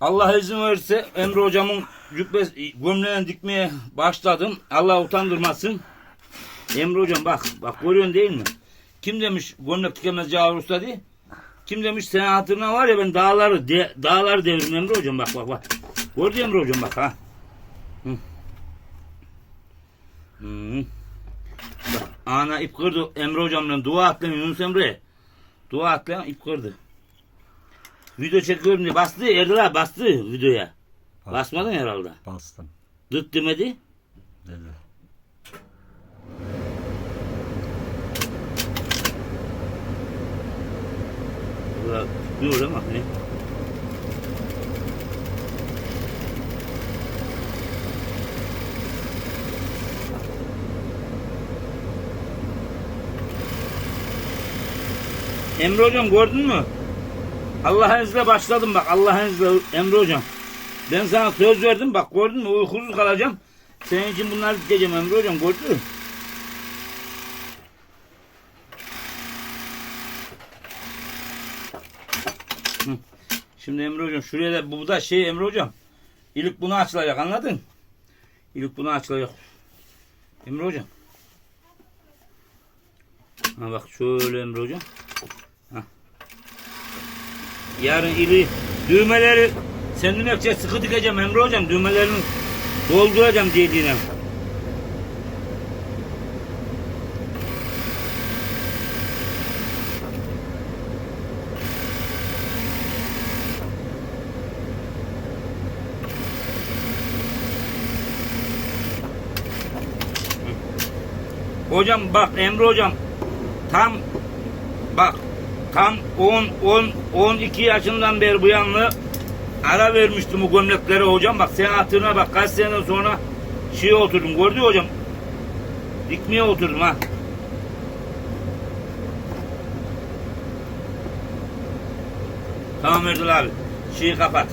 Allah izin verirse Emre hocamın cübbe gömleğini dikmeye başladım. Allah utandırmasın. Emre hocam bak, bak görüyorsun değil mi? Kim demiş gömlek dikemez Cavur Usta diye? Kim demiş senin hatırına var ya ben dağları, de, dağları devrim Emre hocam bak bak bak. Gördü Emre hocam bak ha. Hı. Bak, ana ip kırdı Emre hocamla dua atlayan Yunus Emre. Dua atlayan ip kırdı. Video çekiyorum diye bastı Erdal abi bastı videoya. Basmadın herhalde. Bastım Dıt demedi. dedi. Valla tutuyor ama ne? Emre hocam gördün mü? Allah'ın izniyle başladım bak Allah'ın izniyle Emre hocam. Ben sana söz verdim bak gördün mü uykusuz kalacağım. Senin için bunları dikeceğim Emre hocam gördün mü? Şimdi Emre hocam şuraya da bu da şey Emre hocam. İlk bunu açılacak anladın? İlk bunu açılacak. Emre hocam. Ha bak şöyle Emre hocam. Yarın ili düğmeleri senin ekçe sıkı dikeceğim Emre hocam. Düğmelerini dolduracağım dediğine. Hocam bak Emre hocam tam bak tam 10 10 12 yaşından beri bu yanlı ara vermiştim bu gömleklere hocam. Bak sen hatırına bak kaç sene sonra şeye oturdum. Gördün hocam? Dikmeye oturdum ha. Tamam Erdal abi şeyi kapat